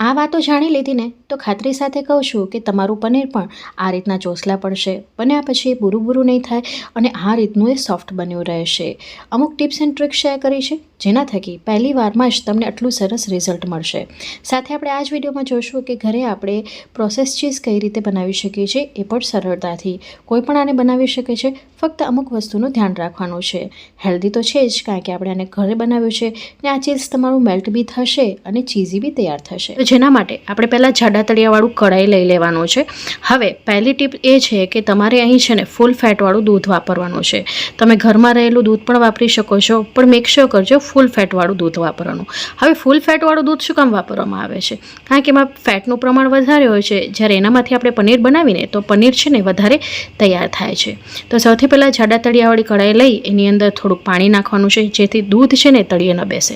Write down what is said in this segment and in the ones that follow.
આ વાતો જાણી લીધી ને તો ખાતરી સાથે કહું છું કે તમારું પનીર પણ આ રીતના ચોસલા પડશે. બન્યા પછી બુરું બુરું નહીં થાય અને આ રીતનું એ સોફ્ટ બન્યું રહેશે. અમુક ટિપ્સ એન્ડ ટ્રિક્સ શેર કરી છે, જેના થકી પહેલી વારમાં જ તમને આટલું સરસ રિઝલ્ટ મળશે. સાથે આપણે આ જ વિડીયોમાં જોઈશું કે ઘરે આપણે પ્રોસેસ ચીઝ કઈ રીતે બનાવી શકીએ છીએ એ પણ સરળતાથી. કોઈ પણ આને બનાવી શકે છે, ફક્ત અમુક વસ્તુનું ધ્યાન રાખવાનું છે. હેલ્ધી તો છે જ કારણ કે આપણે આને ઘરે બનાવ્યું છે ને આ ચીઝ તમારું મેલ્ટ બી થશે અને ચીઝી બી તૈયાર થશે. જેના માટે આપણે પહેલાં જાડા તળિયાવાળું કઢાઈ લઈ લેવાનું છે. હવે પહેલી ટીપ એ છે કે તમારે અહીં છે ને ફૂલ ફેટવાળું દૂધ વાપરવાનું છે. તમે ઘરમાં રહેલું દૂધ પણ વાપરી શકો છો, પણ મેક શ્યોર કરજો ફૂલ ફેટવાળું દૂધ વાપરવાનું. હવે ફૂલ ફેટવાળું દૂધ શું કામ વાપરવામાં આવે છે? કારણ કે એમાં ફેટનું પ્રમાણ વધારે હોય છે. જ્યારે એનામાંથી આપણે પનીર બનાવીને તો પનીર છે ને વધારે તૈયાર થાય છે. તો સૌથી પહેલાં જાડા તળિયાવાળી કઢાઈ લઈ, એની અંદર થોડુંક પાણી નાખવાનું છે, જેથી દૂધ છે ને તળિયે ન બેસે.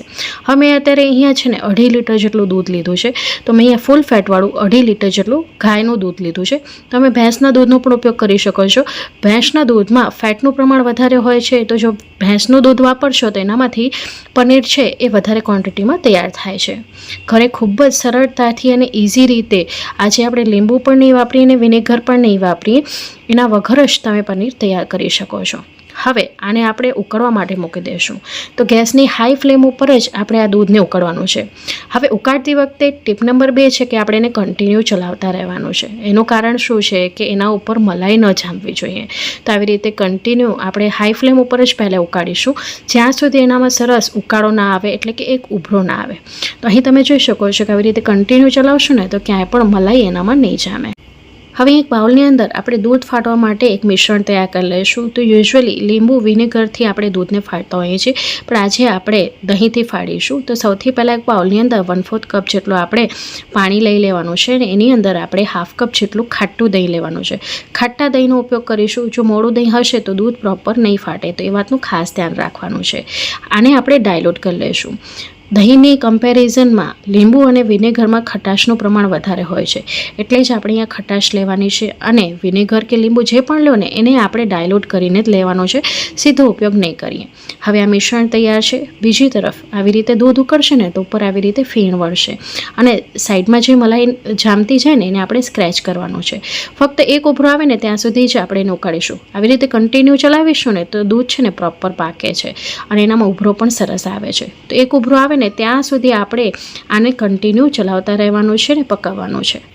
હવે અત્યારે અહીંયા છે ને અઢી લીટર જેટલું દૂધ લીધું છે. તો મેં અહીંયા ફૂલ ફેટવાળું અઢી લીટર જેટલું ગાયનું દૂધ લીધું છે. તમે ભેંસના દૂધનો પણ ઉપયોગ કરી શકો છો. ભેંસના દૂધમાં ફેટનું પ્રમાણ વધારે હોય છે, તો જો ભેંસનું દૂધ વાપરશો તો એનામાંથી પનીર છે એ વધારે ક્વોન્ટિટીમાં તૈયાર થાય છે. ઘરે ખૂબ જ સરળતાથી અને ઇઝી રીતે આજે આપણે લીંબુ પણ નહીં વાપરીએ અને વિનેગર પણ નહીં વાપરીએ, એના વગર જ તમે પનીર તૈયાર કરી શકો છો. હવે આને આપણે ઉકળવા માટે મૂકી દઈશું તો ગેસની હાઈ ફ્લેમ ઉપર જ આપણે આ દૂધને ઉકળવાનું છે. હવે ઉકાળતી વખતે ટીપ નંબર બે છે કે આપણે એને કન્ટિન્યુ ચલાવતા રહેવાનું છે. એનું કારણ શું છે કે એના ઉપર મલાઈ ન જામવી જોઈએ. તો આવી રીતે કન્ટિન્યુ આપણે હાઈ ફ્લેમ ઉપર જ પહેલાં ઉકાળીશું. જ્યાં સુધી એનામાં સરસ ઉકાળો ના આવે એટલે કે એક ઉભરો ના આવે. તો અહીં તમે જોઈ શકો છો કે આવી રીતે કન્ટિન્યુ ચલાવશો ને તો ક્યાંય પણ મલાઈ એનામાં નહીં જામે. હવે એક બાઉલની અંદર આપણે દૂધ ફાટવા માટે એક મિશ્રણ તૈયાર કરી લઈશું. તો યુઝ્યુઅલી લીંબુ વિનેગરથી આપણે દૂધને ફાટતા હોઈએ છીએ. પણ આજે આપણે દહીંથી ફાડીશું. તો સૌથી પહેલાં એક બાઉલની અંદર વન ફોર્થ કપ જેટલું આપણે પાણી લઈ લેવાનું છે અને એની અંદર આપણે હાફ કપ જેટલું ખાટું દહીં લેવાનું છે. ખાટા દહીંનો ઉપયોગ કરીશું. જો મોડું દહીં હશે તો દૂધ પ્રોપર નહીં ફાટે. તો એ વાતનું ખાસ ધ્યાન રાખવાનું છે. આને આપણે ડાયલોટ કરી લઈશું. દહીંની કમ્પેરિઝનમાં લીંબુ અને વિનેગરમાં ખટાશનું પ્રમાણ વધારે હોય છે. એટલે જ આપણે અહીંયા ખટાશ લેવાની છે અને વિનેગર કે લીંબુ જે પણ લો ને એને આપણે ડાયલોટ કરીને જ લેવાનો છે. સીધો ઉપયોગ નહીં કરીએ. હવે આ મિશ્રણ તૈયાર છે. બીજી તરફ આવી રીતે દૂધ ઉકળશે ને તો ઉપર આવી રીતે ફીણ વળશે. અને સાઈડમાં જે મલાઈ જામતી જાય ને એને આપણે સ્ક્રેચ કરવાનું છે. ફક્ત એક ઉભરો આવે ને ત્યાં સુધી જ આપણે એને ઉકાળીશું. આવી રીતે કન્ટિન્યુ ચલાવીશું ને તો દૂધ છે ને પ્રોપર પાકે છે. અને એનામાં ઉભરો પણ સરસ આવે છે. તો એક ઉભરો આવે ને ત્યાં સુધી આપણે આને કન્ટિન્યુ ચલાવતા રહેવાનું છે ને પકાવવાનું છે.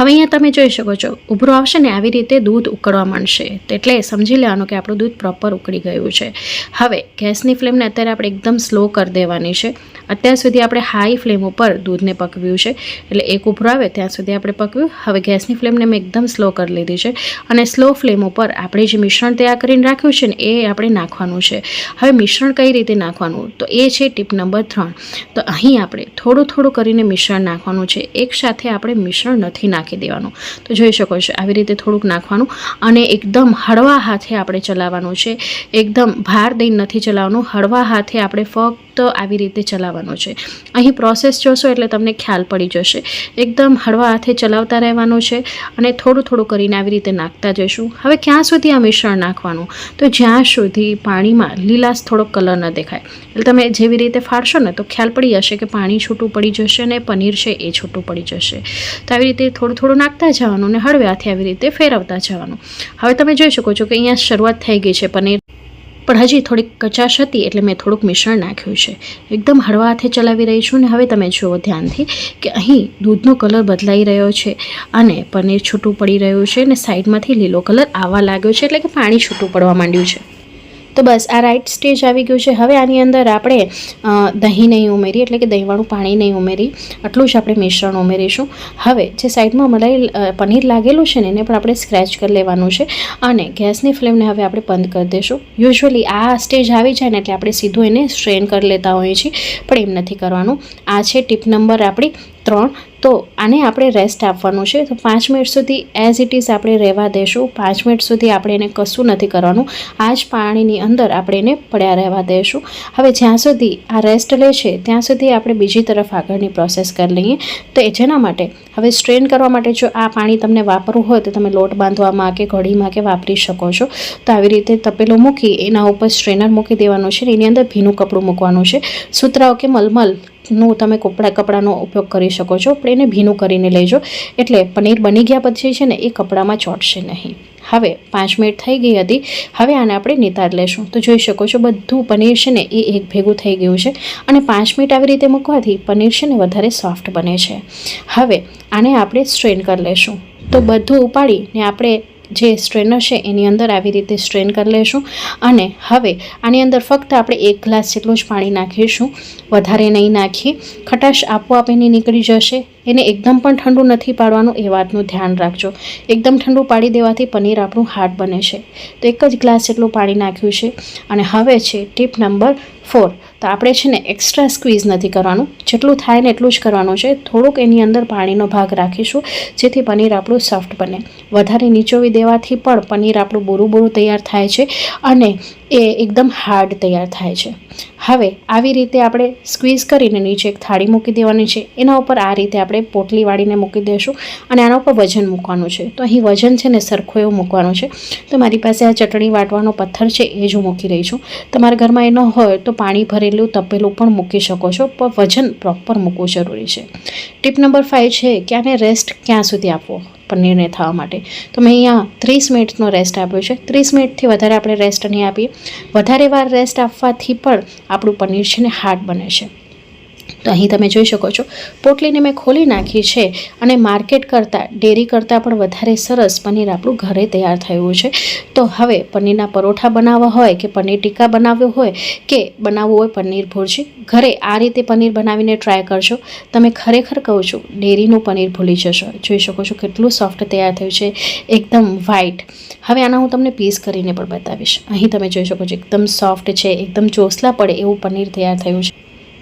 હવે અહીંયા તમે જોઈ શકો છો, ઉભરો આવશે ને આવી રીતે દૂધ ઉકળવા માંડશે. એટલે સમજી લેવાનું કે આપણું દૂધ પ્રોપર ઉકળી ગયું છે. હવે, ગેસની ફ્લેમને અત્યારે આપણે એકદમ સ્લો કરી દેવાની છે. અત્યાર સુધી આપણે હાઈ ફ્લેમ ઉપર દૂધને પકવ્યું છે. એટલે એક ઉભરો આવે ત્યાં સુધી આપણે પકવ્યું. હવે ગેસની ફ્લેમને મેં એકદમ સ્લો કરી લીધી છે. અને સ્લો ફ્લેમ ઉપર આપણે જે મિશ્રણ તૈયાર કરીને રાખ્યું છે ને, એ આપણે નાખવાનું છે. હવે મિશ્રણ કઈ રીતે નાખવાનું? તો એ છે ટીપ નંબર ત્રણ. તો અહીં આપણે થોડું થોડું કરીને મિશ્રણ નાખવાનું છે. એક સાથે આપણે મિશ્રણ નથી નાખી દેવાનું. તો જોઈ શકો છો, આવી રીતે થોડુંક નાખવાનું અને એકદમ હળવા હાથે આપણે ચલાવવાનું છે. એકદમ ભાર દઈને નથી ચલાવવાનું, હળવા હાથે આપણે ફક્ત આવી રીતે ચલાવવાનો છે. અહીં પ્રોસેસ જોશો એટલે તમને ખ્યાલ પડી જશે. એકદમ હળવા હાથે ચલાવતા રહેવાનું છે અને થોડું થોડું કરીને આવી રીતે નાખતા જઈશું. હવે ક્યાં સુધી આ મિશ્રણ નાખવાનું? તો જ્યાં સુધી પાણીમાં લીલાશ થોડો કલર ન દેખાય. એટલે તમે જેવી રીતે ફાડશો ને તો ખ્યાલ પડી જશે કે પાણી છૂટું પડી જશે અને પનીર છે એ છૂટું પડી જશે. તો આવી રીતે થોડું થોડું નાખતા જવાનું અને હળવે હાથે આવી રીતે ફેરવતા જવાનું. હવે તમે જોઈ શકો છો કે અહીંયા શરૂઆત થઈ ગઈ છે પનીર. પણ હજી થોડીક કચાશ હતી એટલે મેં થોડુંક મિશ્રણ નાખ્યું છે. એકદમ હળવા હાથે ચલાવી રહી છું ને હવે તમે જુઓ ધ્યાનથી કે અહીં દૂધનો કલર બદલાઈ રહ્યો છે અને પનીર છૂટું પડી રહ્યું છે અને સાઈડમાંથી લીલો કલર આવવા લાગ્યો છે એટલે કે પાણી છૂટું પડવા માંડ્યું છે. તો બસ, આ રાઈટ સ્ટેજ આવી ગયું છે. હવે આની અંદર આપણે દહીં નહીં ઉમેરી એટલે કે દહીંવાળું પાણી નહીં ઉમેરી, આટલું જ આપણે મિશ્રણ ઉમેરીશું. હવે, જે સાઈડમાં મલાઈ પનીર લાગેલું છે ને, એને પણ આપણે સ્ક્રેચ કરી લેવાનું છે. અને ગેસની ફ્લેમને હવે આપણે બંધ કરી દઈશું યુઝ્યુઅલી આ સ્ટેજ આવી જાય ને, એટલે આપણે સીધું એને સ્ટ્રેન કરી લેતા હોઈએ છીએ, પણ એમ નથી કરવાનું. આ છે ટીપ નંબર આપણી ત્રણ, તો આને આપણે રેસ્ટ આપવાનું છે. તો પાંચ મિનિટ સુધી એઝ ઇટ ઇઝ આપણે રહેવા દેશું. પાંચ મિનિટ સુધી આપણે એને કશું નથી કરવાનું. આ જ પાણીની અંદર આપણે એને પડ્યા રહેવા દઈશું હવે જ્યાં સુધી આ રેસ્ટ લે છે, ત્યાં સુધી આપણે બીજી તરફ આગળની પ્રોસેસ કરી લઈએ. તો જેના માટે? હવે સ્ટ્રેન કરવા માટે જો આ પાણી તમને વાપરવું હોય, તો તમે લોટ બાંધવામાં કે ઘડીમાં કે વાપરી શકો છો. તો આવી રીતે તપેલું મૂકી, એના ઉપર સ્ટ્રેનર મૂકી દેવાનું છે એની અંદર ભીનું કપડું મૂકવાનું છે. સૂતરાઓ કે મલમલ નું તમે કપડા કપડાનો ઉપયોગ કરી શકો છો. પણ એને ભીનું કરીને લેજો. એટલે પનીર બની ગયા પછી છે ને, એ કપડામાં ચોંટશે નહીં. હવે પાંચ મિનિટ થઈ ગઈ હતી. હવે આને આપણે નિતાર લેશું. તો જોઈ શકો છો, બધું પનીર છે ને, એ એક ભેગું થઈ ગયું છે. અને પાંચ મિનિટ આવી રીતે મૂકવાથી પનીર છે ને, વધારે સોફ્ટ બને છે. હવે આને આપણે સ્ટ્રેન કરી લેશું. તો બધું ઉપાડીને આપણે જે સ્ટ્રેનર છે, એની અંદર આવી રીતે સ્ટ્રેન કરી લેશું. અને હવે આની અંદર ફક્ત આપણે એક ગ્લાસ જેટલું જ પાણી નાખીશું. વધારે નહીં નાખીએ. ખટાશ આપોઆપ એની નીકળી જશે. એને એકદમ પણ ઠંડુ નથી પાડવાનું એ વાતનું ધ્યાન રાખજો. એકદમ ઠંડુ પાડી દેવાથી પનીર આપણું હાર્ડ બને છે. તો એક જ ગ્લાસ જેટલું પાણી નાખ્યું છે અને હવે છે ટીપ નંબર ફોર. તો આપણે છે ને એક્સ્ટ્રા સ્ક્વીઝ નથી કરવાનું. જેટલું થાય ને એટલું જ કરવાનું છે. થોડુંક એની અંદર પાણીનો ભાગ રાખીશું જેથી પનીર આપણું સોફ્ટ બને. વધારે નીચોવી દેવાથી પણ પનીર આપણું બોરું બોરું તૈયાર થાય છે અને એ એકદમ હાર્ડ તૈયાર થાય છે. હવે આવી રીતે આપણે સ્ક્વીઝ કરીને નીચે એક થાળી મૂકી દેવાની છે. એના ઉપર આ રીતે આપણે પોટલી વાળીને મૂકી દઈશું અને આના ઉપર વજન મૂકવાનું છે. તો અહીં વજન છે ને સરખું એવું મૂકવાનું છે. તો મારી પાસે આ ચટણી વાટવાનો પથ્થર છે એ જ હું મૂકી રહી છું. તમારા ઘરમાં એ ન હોય તો પાણી ભરેલું તપેલું પણ મૂકી શકો છો, પણ વજન પ્રોપર મૂકવું જરૂરી છે. ટીપ નંબર ફાઇવ છે કે આને રેસ્ટ ક્યાં સુધી આપવો? પનીરને થવા માટે. તો મેં અહીંયા ત્રીસ મિનિટનો રેસ્ટ આપ્યો છે. ત્રીસ મિનિટથી વધારે આપણે રેસ્ટ નહીં આપીએ. વધારે વાર રેસ્ટ આપવાથી પણ આપણું પનીર છે ને, હાર્ડ બને છે. તો અહીં તમે જોઈ શકો છો. પોટલીને મેં ખોલી નાખી છે અને માર્કેટ કરતાં, ડેરી કરતાં પણ વધારે સરસ પનીર આપણું ઘરે તૈયાર થયું છે. તો હવે પનીરના પરોઠા બનાવવા હોય કે પનીર ટીકા બનાવ્યો હોય કે બનાવવું હોય પનીર ભુરજી, ઘરે આ રીતે પનીર બનાવીને ટ્રાય કરજો. તમે ખરેખર કહું છું, ડેરીનું પનીર ભૂલી જશો. જોઈ શકો છો કેટલું સોફ્ટ તૈયાર થયું છે, એકદમ વ્હાઇટ હવે આના હું તમને પીસ કરીને પણ બતાવીશ. અહીં તમે જોઈ શકો છો, એકદમ સોફ્ટ છે, એકદમ ચોસલા પડે એવું પનીર તૈયાર થયું છે.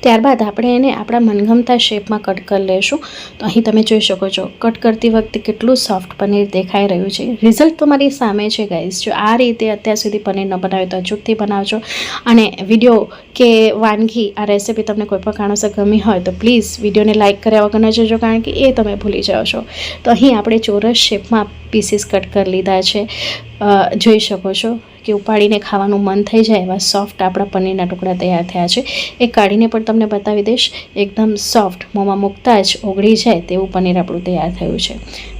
ત્યારબાદ આપણે એને આપણા મનગમતા શેપમાં કટ કરી લઈશું તો અહીં તમે જોઈ શકો છો, કટ કરતી વખતે કેટલું સોફ્ટ પનીર દેખાઈ રહ્યું છે. રિઝલ્ટ તમારી સામે છે, ગાઈઝ. જો આ રીતે અત્યાર સુધી પનીર ન બનાવ્યું તો અચૂકથી બનાવજો. અને વીડિયો કે વાનગી, આ રેસીપી તમને કોઈ પણ કારણોસર ગમી હોય તો પ્લીઝ વિડીયોને લાઇક કર્યા વગર ન જજો, કારણ કે એ તમે ભૂલી જાઓ છો. તો અહીં આપણે ચોરસ શેપમાં પીસીસ કટ કરી લીધા છે. જોઈ શકો છો કે ઉપાડીને ખાવાનું મન થઈ જાય એવા સોફ્ટ આપણા પનીરના ટુકડા તૈયાર થયા છે. એ કાઢીને પણ તમને બતાવી દઈશ. એકદમ સોફ્ટ મોંમાં મૂકતા જ ઓગળી જાય તેવું પનીર આપણું તૈયાર થયું છે.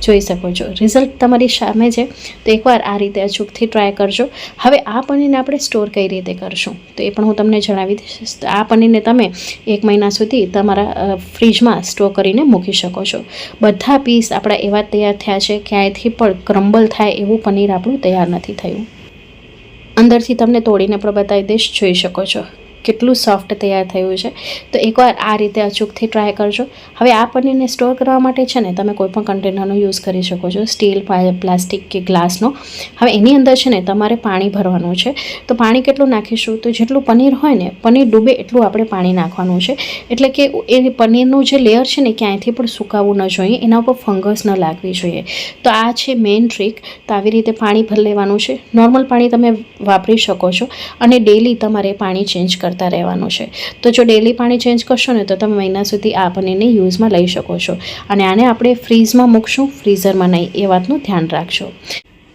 જોઈ શકો છો. રિઝલ્ટ તમારી સામે છે. તો એકવાર આ રીતે અચૂકથી ટ્રાય કરજો. હવે આ પનીરને આપણે સ્ટોર કઈ રીતે કરશું? તો એ પણ હું તમને જણાવી દઈશ. આ પનીરને તમે એક મહિના સુધી તમારા ફ્રીજમાં સ્ટોર કરીને મૂકી શકો છો. બધા પીસ આપણા એવા તૈયાર થયા છે. ક્યાંયથી પણ ક્રમ્બલ થાય એવું પનીર આપણું તૈયાર નથી થયું. અંદરથી તમને તોડીને પણ બતાવી દઈશ જોઈ શકો છો. કેટલું સોફ્ટ તૈયાર થયું છે. તો એકવાર આ રીતે અચૂકથી ટ્રાય કરજો. હવે આ પનીરને સ્ટોર કરવા માટે છે ને, તમે કોઈપણ કન્ટેનરનો યુઝ કરી શકો છો. સ્ટીલ પ્લાસ્ટિક કે ગ્લાસનો હવે એની અંદર છે ને, તમારે પાણી ભરવાનું છે. તો પાણી કેટલું નાખીશું? તો જેટલું પનીર હોય ને, પનીર ડૂબે એટલું આપણે પાણી નાખવાનું છે. એટલે કે એ પનીરનું જે લેયર છે ને, ક્યાંયથી પણ સુકાવવું ન જોઈએ. એના ઉપર ફંગસ ન લાગવી જોઈએ. તો આ છે મેઇન ટ્રીક તો આવી રીતે પાણી ભરી લેવાનું છે. નોર્મલ પાણી તમે વાપરી શકો છો. અને ડેલી તમારે પાણી ચેન્જ કરતા રહેવાનું છે. તો જો ડેલી પાણી ચેન્જ કરશો ને તો તમે મહિના સુધી આ પનીરને યુઝમાં લઈ શકો છો. અને આને આપણે ફ્રીઝમાં મૂકશું. ફ્રીઝરમાં નહીં, એ વાતનું ધ્યાન રાખજો.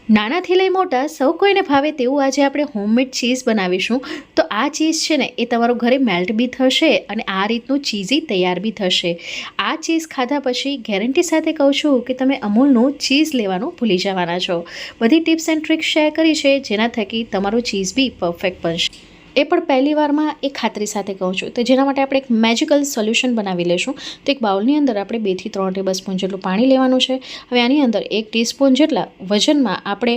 નાનાથી લઈ મોટા, સૌ કોઈને ભાવે તેવું આજે આપણે હોમમેડ ચીઝ બનાવીશું. તો આ ચીઝ છે ને, એ તમારું ઘરે મેલ્ટ બી થશે અને આ રીતનું ચીઝી તૈયાર બી થશે. આ ચીઝ ખાધા પછી ગેરંટી સાથે કહું છું કે તમે અમૂલનું ચીઝ લેવાનું ભૂલી જવાના છો. બધી ટિપ્સ એન્ડ ટ્રિક્સ શેર કરી છે, જેના થકી તમારું ચીઝ બી પરફેક્ટ બનશે. એ પણ પહેલી વારમાં એ ખાતરી સાથે કહું છું તો જેના માટે આપણે એક મેજિકલ સોલ્યુશન બનાવી લઈશું તો એક બાઉલની અંદર આપણે બેથી ત્રણ ટેબલ સ્પૂન જેટલું પાણી લેવાનું છે. હવે આની અંદર એક ટીસ્પૂન જેટલા વજનમાં આપણે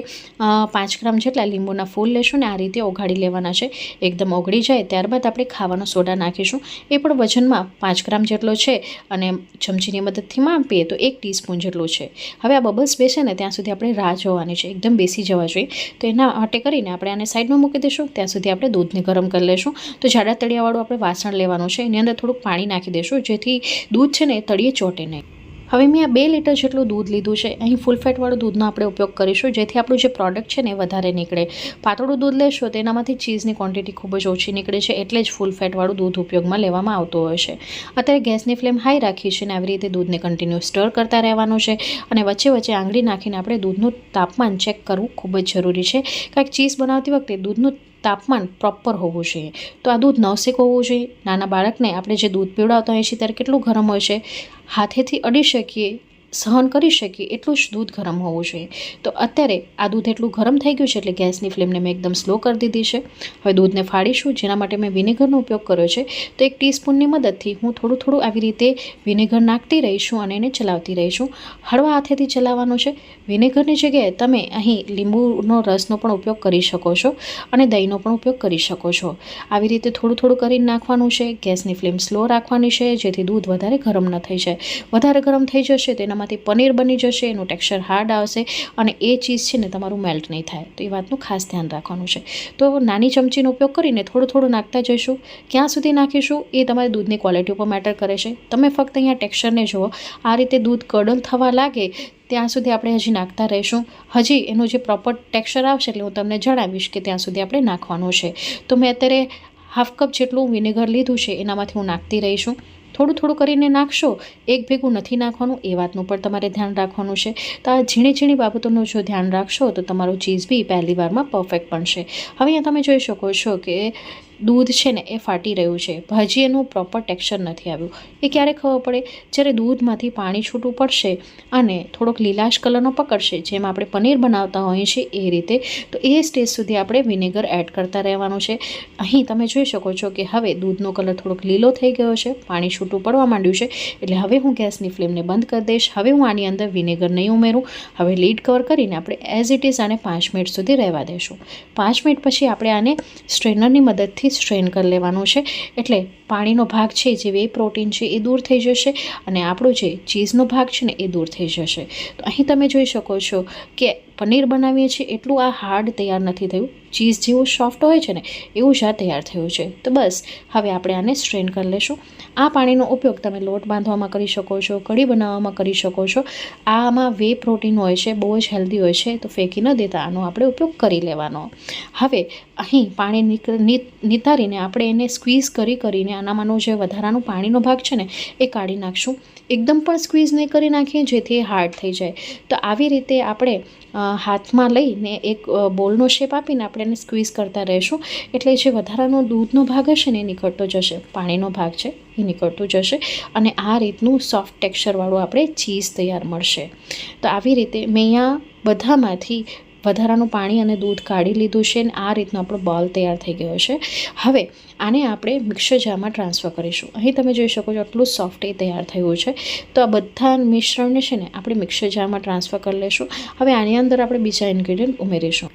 પાંચ ગ્રામ જેટલા લીંબુના ફૂલ લેશું ને આ રીતે ઓગાળી લેવાના છે. એકદમ ઓગળી જાય ત્યારબાદ આપણે ખાવાનો સોડા નાખીશું. એ પણ વજનમાં પાંચ ગ્રામ જેટલો છે અને ચમચીની મદદથી માપીએ તો એક ટીસ્પૂન જેટલું છે. હવે આ બબલ્સ બેસે ને ત્યાં સુધી આપણે રાહ જોવાની છે. એકદમ બેસી જવા જોઈએ. તો એના માટે કરીને આપણે આને સાઈડમાં મૂકી દઈશું. ત્યાં સુધી આપણે દૂધને ગરમ કરી લેશું. તો જાડા તળિયાવાળું આપણે વાસણ લેવાનું છે. એની અંદર થોડુંક પાણી નાખી દેશું, જેથી દૂધ છે ને એ તળિયે ચોટે નહીં. હવે મેં આ બે લીટર જેટલું દૂધ લીધું છે. અહીં ફૂલ ફેટવાળું દૂધનો આપણે ઉપયોગ કરીશું, જેથી આપણું જે પ્રોડક્ટ છે ને વધારે નીકળે. પાતળું દૂધ લેશો તો એનામાંથી ચીઝની ક્વોન્ટિટી ખૂબ જ ઓછી નીકળે છે, એટલે જ ફૂલ ફેટવાળું દૂધ ઉપયોગમાં લેવામાં આવતું હોય છે. અત્યારે ગેસની ફ્લેમ હાઈ રાખી છે અને આવી રીતે દૂધને કન્ટિન્યુ સ્ટર કરતા રહેવાનું છે અને વચ્ચે વચ્ચે આંગળી નાખીને આપણે દૂધનું તાપમાન ચેક કરવું ખૂબ જ જરૂરી છે. કારણ કે ચીઝ બનાવતી વખતે દૂધનું તાપમાન પ્રોપર હોવું જોઈએ. તો આ દૂધ નવસેક હોવું જોઈએ? નાના બાળકને આપણે જે દૂધ પીવડાવતા હોઈએ છીએ ત્યારે કેટલું ગરમ હોય છે? હાથેથી અડી શકીએ સહન કરી શકીએ એટલું જ દૂધ ગરમ હોવું જોઈએ. તો અત્યારે આ દૂધ એટલું ગરમ થઈ ગયું છે એટલે ગેસની ફ્લેમને મેં એકદમ સ્લો કરી દીધી છે. હવે દૂધને ફાડીશું, જેના માટે મેં વિનેગરનો ઉપયોગ કર્યો છે. તો એક ટીસ્પૂનની મદદથી હું થોડું થોડું આવી રીતે વિનેગર નાખતી રહીશું અને એને ચલાવતી રહીશું. હળવા હાથેથી ચલાવવાનું છે. વિનેગરની જગ્યાએ તમે અહીં લીંબુનો રસનો પણ ઉપયોગ કરી શકો છો અને દહીંનો પણ ઉપયોગ કરી શકો છો. આવી રીતે થોડું થોડું કરીને નાખવાનું છે. ગેસની ફ્લેમ સ્લો રાખવાની છે, જેથી દૂધ વધારે ગરમ ન થઈ જાય. વધારે ગરમ થઈ જશે તો એનામાંથી પનીર બની જશે, એનું ટેક્સચર હાર્ડ આવશે અને એ ચીઝ છે ને તમારું મેલ્ટ નહીં થાય. તો એ વાતનું ખાસ ધ્યાન રાખવાનું છે. તો નાની ચમચીનો ઉપયોગ કરીને થોડું થોડું નાખતા જઈશું. ક્યાં સુધી નાખીશું એ તમારી દૂધની ક્વોલિટી ઉપર મેટર કરે છે. તમે ફક્ત અહીંયા ટેક્સચરને જુઓ. આ રીતે દૂધ કડલ થવા લાગે ત્યાં સુધી આપણે હજી નાખતા રહીશું. હજી એનું જે પ્રોપર ટેક્સચર આવશે એટલે હું તમને જણાવીશ કે ત્યાં સુધી આપણે નાખવાનું છે. તો મેં અત્યારે હાફ કપ જેટલું વિનેગર લીધું છે, એનામાંથી હું નાખતી રહીશું. થોડું થોડું કરીને નાખશો, એક ભેગું નથી નાખવાનું, એ વાતનું પણ તમારે ધ્યાન રાખવાનું છે. તો આ ઝીણી ઝીણી બાબતોનું જો ધ્યાન રાખશો, તો તમારું ચીઝ બી પહેલી વારમાં પરફેક્ટ બનશે. હવે અહીંયા તમે જોઈ શકો છો કે દૂધ છે ને એ ફાટી રહ્યું છે. ભાજી એનું પ્રોપર ટેક્સચર નથી આવ્યું. એ ક્યારે ખબર પડે? જ્યારે દૂધમાંથી પાણી છૂટું પડશે અને થોડોક લીલાશ કલરનો પકડશે, જેમ આપણે પનીર બનાવતા હોઈએ છીએ એ રીતે, તો એ સ્ટેજ સુધી આપણે વિનેગર એડ કરતા રહેવાનું છે. અહીં તમે જોઈ શકો છો કે હવે દૂધનો કલર થોડોક લીલો થઈ ગયો છે, પાણી છૂટું પડવા માંડ્યું છે, એટલે હવે હું ગેસની ફ્લેમને બંધ કરી દઈશ. હવે હું આની અંદર વિનેગર નહીં ઉમેરું. હવે લીડ કવર કરીને આપણે એઝ ઇટ ઇઝ આને પાંચ મિનિટ સુધી રહેવા દઈશું પાંચ મિનિટ પછી આપણે આને સ્ટ્રેનરની મદદથી સ્ટ્રેન કરી લેવાનું છે. એટલે પાણીનો ભાગ છે, જે વે પ્રોટીન છે, એ દૂર થઈ જશે અને આપણો જે ચીઝનો ભાગ છે ને, એ દૂર થઈ જશે. તો અહીં તમે જોઈ શકો છો કે પનીર બનાવીએ છીએ, એટલું આ હાર્ડ તૈયાર નથી થયું. ચીઝ જેવું સોફ્ટ હોય છે ને, એવું જ આ તૈયાર થયું છે. તો બસ, હવે આપણે આને સ્ટ્રેન કરી લઈશું આ પાણીનો ઉપયોગ તમે લોટ બાંધવામાં કરી શકો છો, કઢી બનાવવામાં કરી શકો છો. આમાં વે પ્રોટીન હોય છે, બહુ જ હેલ્ધી હોય છે, તો ફેંકી ન દેતા, આનો આપણે ઉપયોગ કરી લેવાનો. હવે, અહીં પાણી નિતારીને આપણે એને સ્ક્વીઝ કરી, કરીને આનામાંનો જે વધારાનું પાણીનો ભાગ છે ને, એ કાઢી નાખશું. એકદમ પણ સ્ક્વીઝ નહીં કરી નાખીએ, જેથી હાર્ડ થઈ જાય. તો આવી રીતે આપણે હાથમાં લઈને એક બોલનો શેપ આપીને આપણે એને સ્ક્વીઝ કરતા રહેશું. એટલે જે વધારાનો દૂધનો ભાગ હશે ને એ નીકળતો જશે. પાણીનો ભાગ છે, એ નીકળતું જશે. અને આ રીતનું સોફ્ટ ટેક્સચરવાળું આપણે ચીઝ તૈયાર મળશે. તો આવી રીતે મેં અહીંયા બધામાંથી વધારાનું પાણી અને દૂધ કાઢી લીધું છે અને આ રીતનો આપણો બોલ તૈયાર થઈ ગયો છે. હવે આને આપણે મિક્સર જારમાં ટ્રાન્સફર કરીશું. અહીં તમે જોઈ શકો છો આટલું સોફ્ટ એ તૈયાર થયું છે. તો આ બધા મિશ્રણને છે ને આપણે મિક્સર જારમાં ટ્રાન્સફર કરી લઈશું હવે આની અંદર આપણે બીજા ઇન્ગ્રીડિયન્ટ ઉમેરીશું.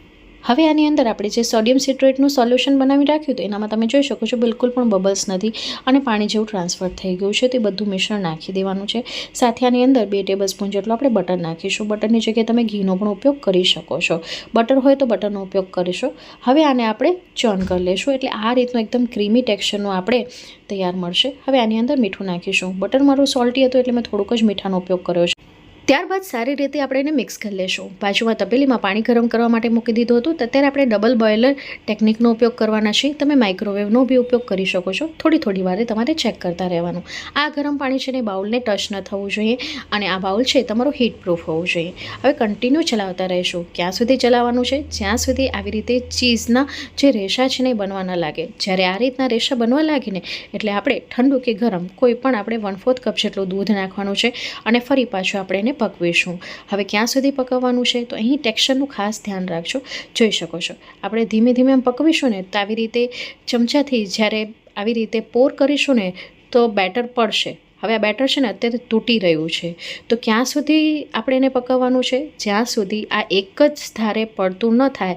હવે આની અંદર આપણે જે સોડિયમ સિટ્રેટનું સોલ્યુશન બનાવી રાખ્યું હતું, એનામાં તમે જોઈ શકો છો બિલકુલ પણ બબલ્સ નથી અને પાણી જેવું ટ્રાન્સફર થઈ ગયું છે, તે બધું મિશ્રણ નાખી દેવાનું છે. સાથે આની અંદર બે ટેબલ સ્પૂન જેટલું આપણે બટર નાખીશું. બટરની જગ્યાએ તમે ઘીનો પણ ઉપયોગ કરી શકો છો. બટર હોય તો બટરનો ઉપયોગ કરીશું. હવે આને આપણે ચર્ન કરી લઈશું એટલે આ રીતનું એકદમ ક્રીમી ટેક્સચરનું આપણે તૈયાર મળશે. હવે આની અંદર મીઠું નાખીશું. બટર મારું સોલ્ટી હતું એટલે મેં થોડુંક જ મીઠાનો ઉપયોગ કર્યો છે. ત્યારબાદ સારી રીતે આપણે એને મિક્સ કરી લેશું. બાજુમાં તપેલીમાં પાણી ગરમ કરવા માટે મૂકી દીધું હતું. અત્યારે આપણે ડબલ બોઇલર ટેકનિકનો ઉપયોગ કરવાના છીએ. તમે માઇક્રોવેવનો બી ઉપયોગ કરી શકો છો. થોડી થોડી વારે તમારે ચેક કરતા રહેવાનું. આ ગરમ પાણી છે ને બાઉલને ટચ ન થવું જોઈએ અને આ બાઉલ છે તમારું હીટ પ્રૂફ હોવું જોઈએ. હવે કન્ટિન્યુ ચલાવતા રહેશું. ક્યાં સુધી ચલાવવાનું છે? જ્યાં સુધી આવી રીતે ચીઝના જે રેશા છે ને બનવા ન લાગે. જ્યારે આ રીતના રેશા બનવા લાગે ને એટલે આપણે ઠંડુ કે ગરમ કોઈ પણ આપણે વન ફોર્થ કપ જેટલું દૂધ નાખવાનું છે અને ફરી પાછું આપણે એને પકવીશું. હવે ક્યાં સુધી પકવવાનું છે? તો અહીં ટેક્સચરનું ખાસ ધ્યાન રાખજો. જોઈ શકો છો. આપણે ધીમે ધીમે એમ પકવીશું ને, તો આવી રીતે ચમચાથી જ્યારે આવી રીતે પોર કરીશું ને, તો બેટર પડશે. હવે આ બેટર છે ને અત્યારે તૂટી રહ્યું છે. તો ક્યાં સુધી આપણે એને પકવવાનું છે? જ્યાં સુધી આ એક જ ધારે પડતું ન થાય.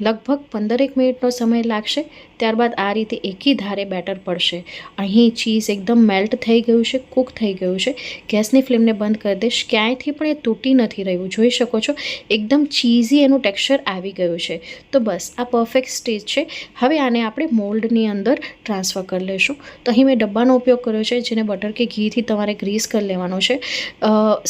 લગભગ પંદરેક મિનિટનો સમય લાગશે. ત્યારબાદ આ રીતે એકી ધારે બેટર પડશે. અહીં ચીઝ એકદમ મેલ્ટ થઈ ગયું છે, કૂક થઈ ગયું છે. ગેસની ફ્લેમને બંધ કરી દઈશ. ક્યાંયથી પણ એ તૂટી નથી રહ્યું. જોઈ શકો છો, એકદમ ચીઝી એનું ટેક્સચર આવી ગયું છે. તો બસ, આ પરફેક્ટ સ્ટેજ છે. હવે આને આપણે મોલ્ડની અંદર ટ્રાન્સફર કરી લઈશું. તો અહીં મેં ડબ્બાનો ઉપયોગ કર્યો છે, જેને બટર કે ઘીથી તમારે ગ્રીસ કરી લેવાનો છે.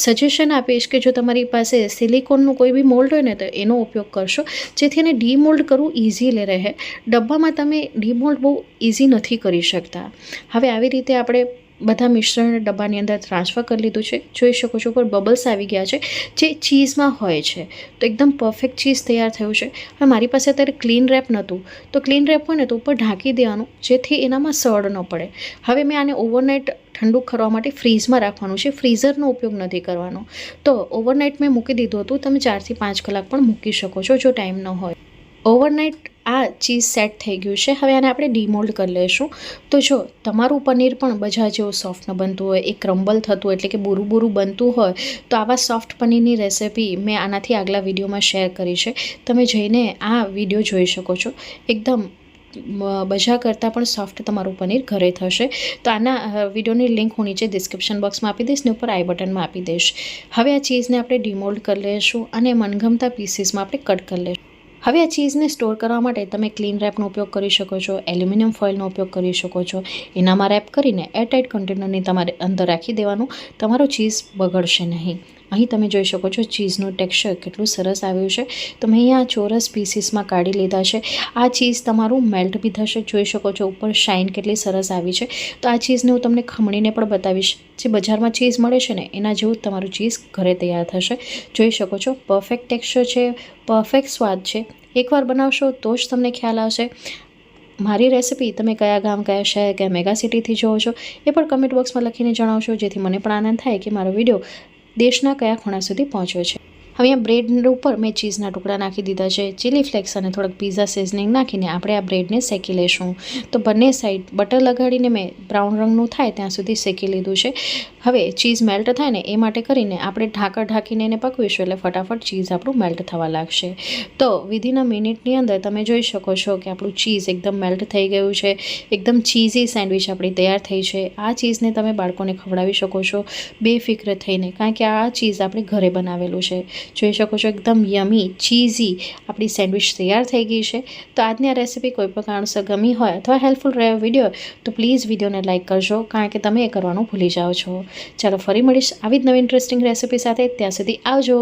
સજેશન આપીશ કે જો તમારી પાસે સિલિકોનનું કોઈ બી મોલ્ડ હોય ને, તો એનો ઉપયોગ કરશો. જેથી એને ડીમોલ્ડ કરવું ઇઝીલી રહે. ડબ્બામાં તમે ડીમોલ્ડ બહુ ઇઝી નથી કરી શકતા. હવે આવી રીતે આપણે બધા મિશ્રણ ડબ્બાની અંદર ટ્રાન્સફર કરી લીધું છે. જોઈ શકો છો, ઉપર બબલ્સ આવી ગયા છે. જે ચીઝમાં હોય છે. તો એકદમ પરફેક્ટ ચીઝ તૈયાર થયું છે. હવે મારી પાસે અત્યારે ક્લીન રેપ નહોતું. તો ક્લીન રેપ હોય ને તો ઉપર ઢાંકી દેવાનું, જેથી એનામાં સડ ન પડે. હવે મેં આને ઓવરનાઇટ ઠંડુ કરવા માટે ફ્રીઝમાં રાખવાનું છે. ફ્રીઝરનો ઉપયોગ નથી કરવાનો. તો ઓવરનાઇટ મેં મૂકી દીધું હતું. તમે ચારથી પાંચ કલાક પણ મૂકી શકો છો, જો ટાઈમ ન હોય. ઓવરનાઇટ આ ચીઝ સેટ થઈ ગયું છે. હવે આને આપણે ડીમોલ્ડ કરી લઈશું. તો જો, તમારું પનીર પણ બજાર જેવું સોફ્ટ ન બનતું હોય એ ક્રમ્બલ થતું એટલે કે બુરું બુરું બનતું હોય, તો આવા સોફ્ટ પનીરની રેસિપી મેં આનાથી આગલા વિડીયોમાં શેર કરી છે. તમે જઈને આ વીડિયો જોઈ શકો છો. એકદમ બજા કરતાં પણ સોફ્ટ તમારું પનીર ઘરે થશે. તો આના વિડીયોની લિંક હું નીચે ડિસ્ક્રિપ્શન બોક્સમાં આપી દઈશ ને ઉપર આઈ બટનમાં આપી દઈશ. હવે આ ચીઝને આપણે ડીમોલ્ડ કરી લઈશું અને મનગમતા પીસીસમાં આપણે કટ કરી લઈશું. હવે આ ચીઝને સ્ટોર કરવા માટે તમે ક્લીન રેપનો ઉપયોગ કરી શકો છો, એલ્યુમિનિયમ ફોઇલનો ઉપયોગ કરી શકો છો. એનામાં રેપ કરીને એરટાઇટ કન્ટેનરની તમારે અંદર રાખી દેવાનું. તમારો ચીઝ બગડશે નહીં. અહીં તમે જોઈ શકો છો ચીઝનું ટેક્સચર કેટલું સરસ આવ્યું છે. તો મેં અહીંયા ચોરસ પીસીસમાં કાઢી લીધા છે. આ ચીઝ તમારું મેલ્ટ બી થશે. જોઈ શકો છો ઉપર શાઇન કેટલી સરસ આવી છે. તો આ ચીઝને હું તમને ખમણીને પણ બતાવીશ. જે બજારમાં ચીઝ મળે છે ને, એના જેવું તમારું ચીઝ ઘરે તૈયાર થશે. જોઈ શકો છો પરફેક્ટ ટેક્સચર છે પરફેક્ટ સ્વાદ છે. એકવાર બનાવશો તો જ તમને ખ્યાલ આવશે. મારી રેસિપી તમે કયા ગામ, કયા શહેર, કયા મેગા સિટીથી જોવો છો, એ પણ કમેન્ટ બોક્સમાં લખીને જણાવશો, જેથી મને પણ આનંદ થાય કે મારો વીડિયો દેશના કયા ખૂણા સુધી પહોંચ્યો છે? હવે અહીંયા બ્રેડ ઉપર મેં ચીઝના ટુકડા નાખી દીધા છે, ચીલી ફ્લેક્સ અને થોડાક પીઝા સિઝનિંગ નાખીને આપણે આ બ્રેડને શેકી લઈશું તો બંને સાઈડ બટર લગાડીને મેં બ્રાઉન રંગનું થાય ત્યાં સુધી શેકી લીધું છે. હવે ચીઝ મેલ્ટ થાય ને એ માટે કરીને આપણે ઢાંકર ઢાંકીને એને પકવીશું એટલે ફટાફટ ચીઝ આપણું મેલ્ટ થવા લાગશે. તો વિધિન અ મિનિટની અંદર તમે જોઈ શકો છો કે આપણું ચીઝ એકદમ મેલ્ટ થઈ ગયું છે, એકદમ ચીઝી સેન્ડવિચ આપણી તૈયાર થઈ છે. આ ચીઝને તમે બાળકોને ખવડાવી શકો છો બેફિક્ર થઈને, કારણ કે આ ચીઝ આપણે ઘરે બનાવેલું છે. જોઈ શકો છો, એકદમ યમી ચીઝી આપણી સેન્ડવિચ તૈયાર થઈ ગઈ છે. તો આજની આ રેસિપી કોઈ પણ કારણસર ગમી હોય અથવા હેલ્પફુલ રહ્યો વીડિયો તો પ્લીઝ વિડીયોને લાઇક કરજો, કારણ કે તમે એ કરવાનું ભૂલી જાઓ છો. ચાલો ફરી મળીશ આવી જ નવી ઇન્ટરેસ્ટિંગ રેસિપી સાથે, ત્યાં સુધી આવજો.